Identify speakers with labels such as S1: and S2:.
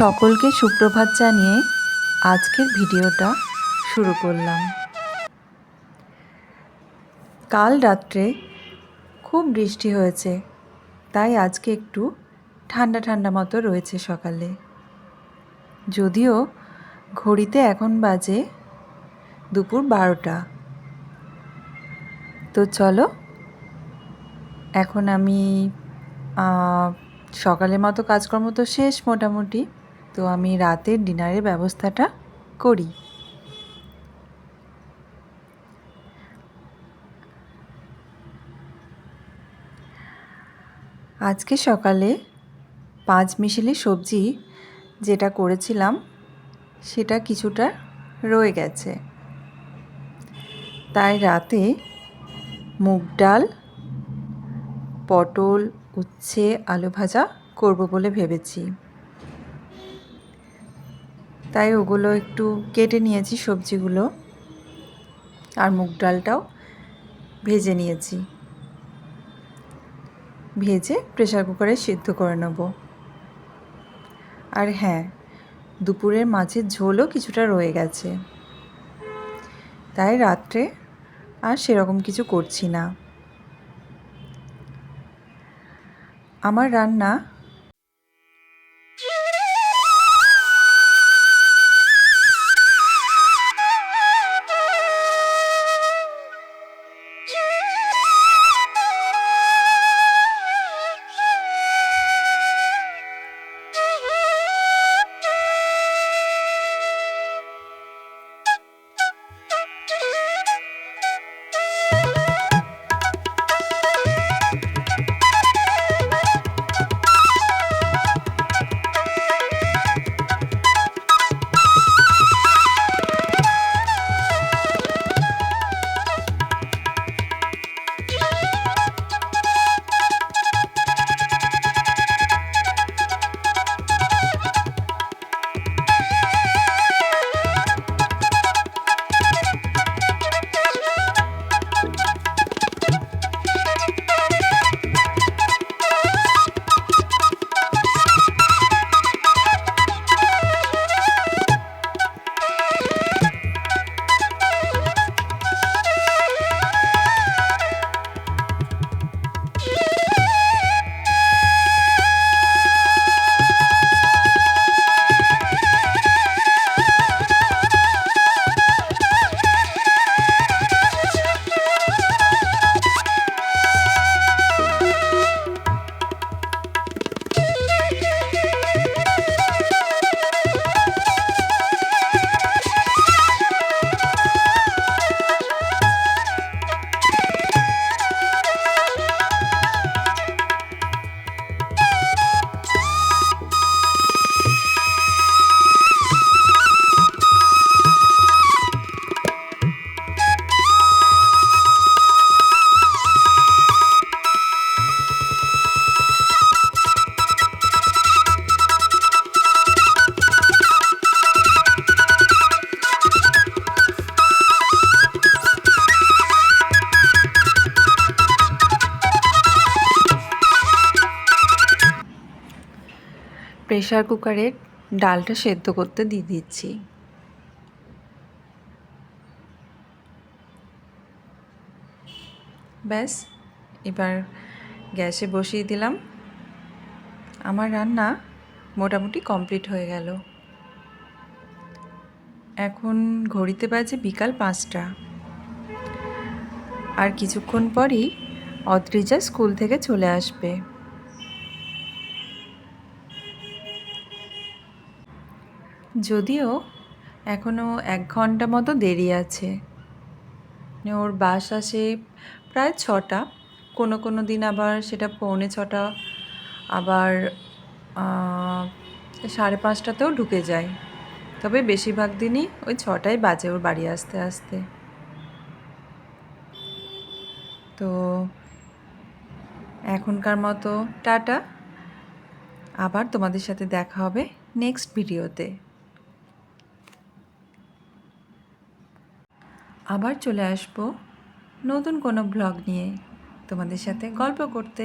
S1: সকলকে সুপ্রভাত জানিয়ে আজকের ভিডিওটা শুরু করলাম। কাল রাত্রে খুব বৃষ্টি হয়েছে, তাই আজকে একটু ঠান্ডা ঠান্ডা মতো রয়েছে সকালে। যদিও ঘড়িতে এখন বাজে দুপুর বারোটা। তো চলো, এখন আমি সকালের মতো কাজকর্ম তো শেষ মোটামুটি। তো আমি রাতের ডিনারের ব্যবস্থাটা করি। আজকে সকালে পাঁচ মিশালি সবজি যেটা করেছিলাম, সেটা কিছুটা রয়ে গেছে। তাই রাতে মুগ ডাল, পটল, উচ্ছে, আলু ভাজা করব বলে ভেবেছি। তাই ওগুলো একটু কেটে নিয়েছি সবজিগুলো আর মুগ ডালটাও ভেজে নিয়েছি। ভেজে প্রেসার কুকারে সিদ্ধ করে নেব। আর হ্যাঁ দুপুরের মাছের ঝোলও কিছুটা রয়ে গেছে। তাই রাত্রে আর সেরকম কিছু করছি না। আমার রান্না প্রেসার কুকারে ডালটা সেদ্ধ করতে দিয়ে দিচ্ছি। ব্যাস, এবার গ্যাসে বসিয়ে দিলাম। আমার রান্না মোটামুটি কমপ্লিট হয়ে গেল। এখন ঘড়িতে বাজে বিকাল পাঁচটা। আর কিছুক্ষণ পরই অদ্রিজা স্কুল থেকে চলে আসবে। যদিও এখনও এক ঘণ্টা মতো দেরি আছে। ওর বাস আসে প্রায় ছটা। কোনো কোনো দিন আবার সেটা পৌনে ছটা, আবার সাড়ে পাঁচটাতেও ঢুকে যায়। তবে বেশিরভাগ দিনই ওই ছটায় বাজে ওর বাড়ি আসতে আসতে। তো এখনকার মতো টাটা। আবার তোমাদের সাথে দেখা হবে নেক্সট ভিডিওতে। আবার চলে আসব নতুন কোনো ব্লগ নিয়ে তোমাদের সাথে গল্প করতে।